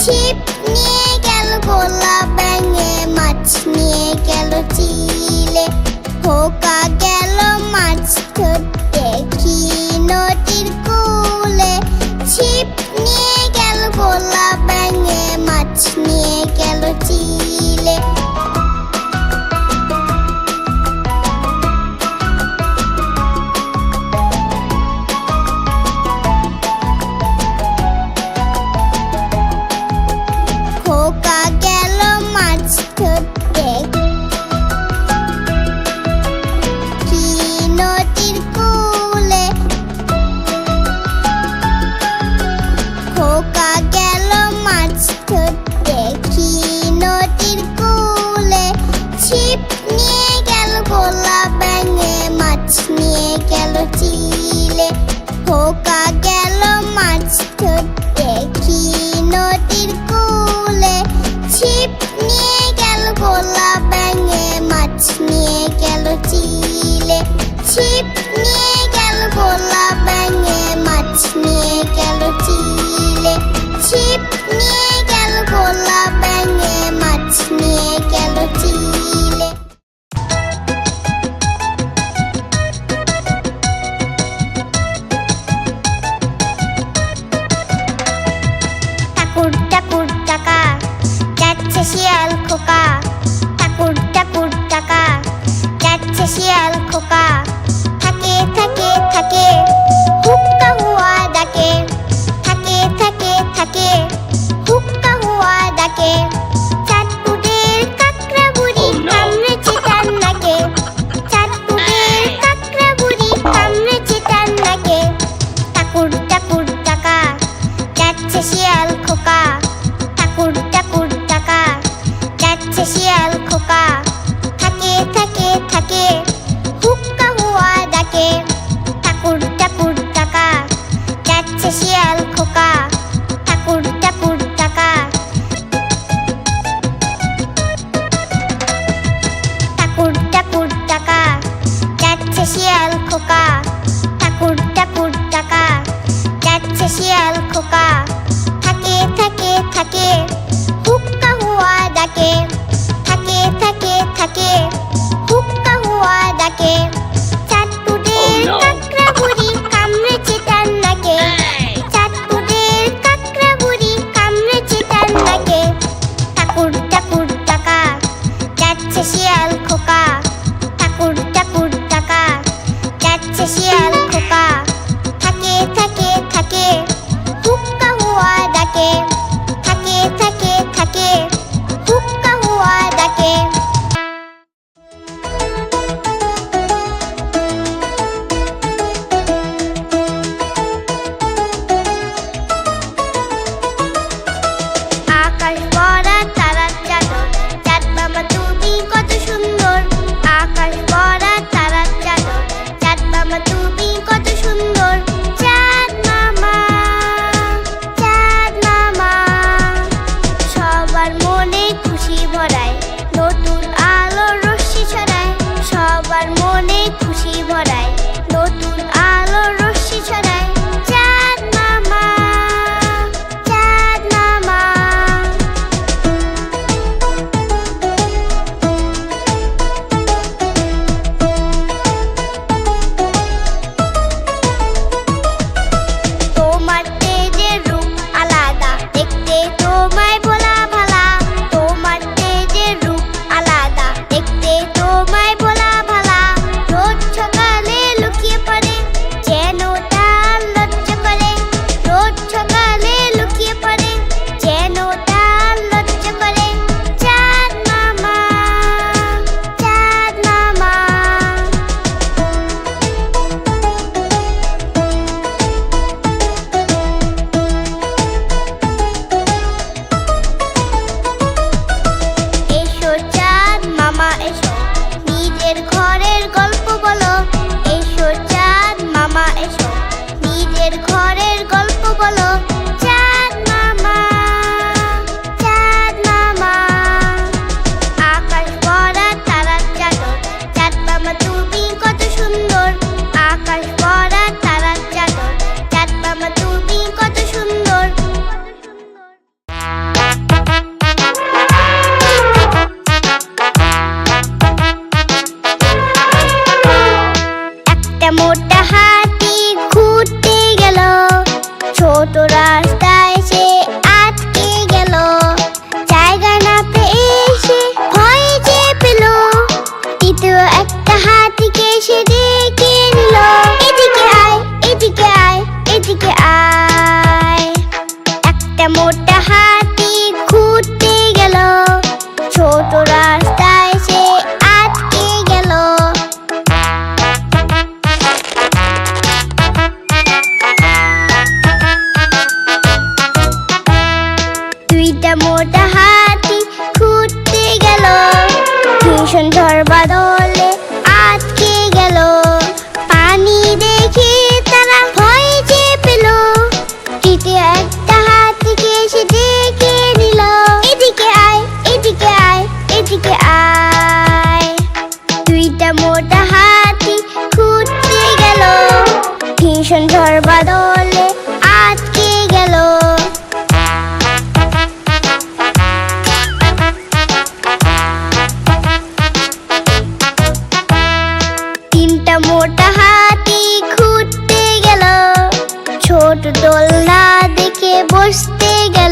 ছিপ নিয়ে গেল গোলা ব্যাঙে মাছ নিয়ে গেল চিলে হোকা যাচ্ছে শিয়াল খোকা। ঠাকুর ঠাকুর টাকা যাচ্ছে শিয়াল খোকা। থাকে থাকে থাকে। হুক্কা হুয়া ডাকে। ঠাকুর ঠাকুর টাকা যাচ্ছে শিয়াল মায়ের ঘরে একটা হাতিকে সে ডেকে নিল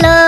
Hello.